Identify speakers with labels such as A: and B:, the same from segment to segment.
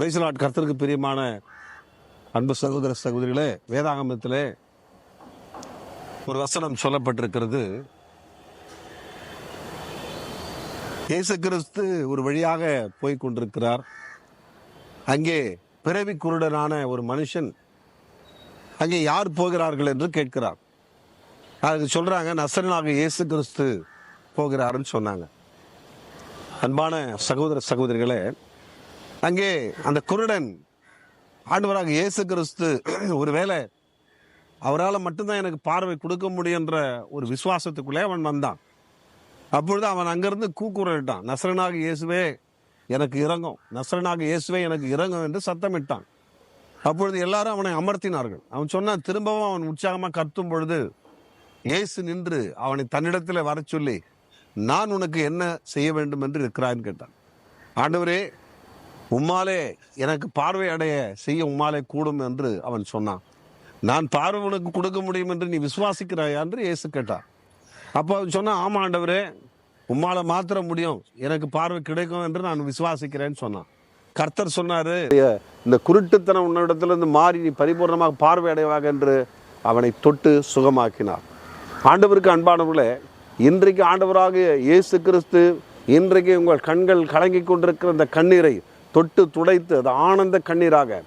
A: பிரைசலாட் கர்த்தருக்கு பிரியமான அன்பு சகோதர சகோதரிகளே வேதாகமத்திலே ஒரு வசனம் சொல்லப்பட்டிருக்கிறது. இயேசு கிறிஸ்து ஒரு வழியாக போய் கொண்டிருக்கிறார். அங்கே பிறவி குருடனான ஒரு மனுஷன் அங்கே யார் போகிறார்கள் என்று கேட்கிறார். அதுக்கு சொல்கிறாங்க நசரனாக இயேசு கிறிஸ்து போகிறாருன்னு சொன்னாங்க. அன்பான சகோதர சகோதரிகளே அங்கே அந்த குருடன் ஆண்டவராக இயேசு கிறிஸ்து ஒருவேளை அவரால் மட்டும்தான் எனக்கு பார்வை கொடுக்க முடியுன்ற ஒரு விசுவாசத்துக்குள்ளே அவன் வந்தான். அப்பொழுது அவன் அங்கேருந்து கூக்குரலிட்டான். நசரனாக இயேசுவே எனக்கு இறங்கும். நசரனாக இயேசுவே எனக்கு இறங்கும் என்று சத்தமிட்டான். அப்பொழுது எல்லாரும் அவனை அமர்த்தினார்கள். அவன் சொன்னான் திரும்பவும் அவன் உற்சாகமாக கத்தும் பொழுது இயேசு நின்று அவனை தன்னிடத்தில் வரச் சொல்லி நான் உனக்கு என்ன செய்ய வேண்டும் என்று இருக்கிறான்னு கேட்டான். ஆண்டவரே உம்மாலே எனக்கு பார்வை அடைய செய்ய உம்மாலே கூடும் என்று அவன் சொன்னான். நான் பார்வை உனக்கு கொடுக்க முடியும் என்று நீ விசுவாசிக்கிறாயா என்று இயேசு கேட்டார் அப்போ அவன் சொன்னான் ஆமா ஆண்டவரே உம்மால மாத்திர முடியும். எனக்கு பார்வை கிடைக்கும் என்று நான் விசுவாசிக்கிறேன்னு சொன்னான். கர்த்தர் சொன்னாரு இந்த குருட்டுத்தனம் உன்னிடத்திலிருந்து மாறி நீ பரிபூர்ணமாக பார்வை அடைவாக என்று அவனை தொட்டு சுகமாக்கினார். ஆண்டவருக்கு அன்பானவர்களே இன்றைக்கு ஆண்டவராக இயேசு கிறிஸ்து இன்றைக்கு உங்கள் கண்கள் கலங்கி கொண்டிருக்கிற அந்த கண்ணீரை தொட்டு துடைத்து அது ஆனந்த கண்ணீராக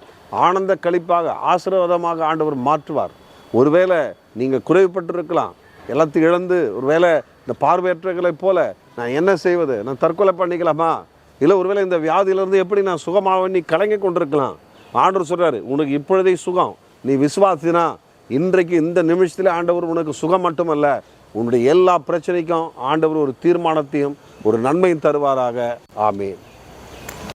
A: ஆனந்த கழிப்பாக ஆசீர்வாதமாக ஆண்டவர் மாற்றுவார். ஒருவேளை நீங்கள் குறைவுபட்டிருக்கலாம். எல்லாத்தையும் இழந்து ஒருவேளை இந்த பார்வையற்றங்களைப் போல நான் என்ன செய்வது? நான் தற்கொலை பண்ணிக்கலாமா? இல்லை ஒருவேளை இந்த வியாதியிலிருந்து எப்படி நான் சுகமாக நீ கலங்கி கொண்டிருக்கலாம்? ஆண்டவர் சொல்கிறார் உனக்கு இப்பொழுதே சுகம். நீ விசுவாசினா இன்றைக்கு இந்த நிமிஷத்தில் ஆண்டவர் உனக்கு சுகம் மட்டுமல்ல உன்னுடைய எல்லா பிரச்சனைக்கும் ஆண்டவர் ஒரு தீர்மானத்தையும் ஒரு நன்மையும் தருவாராக. ஆமீன்.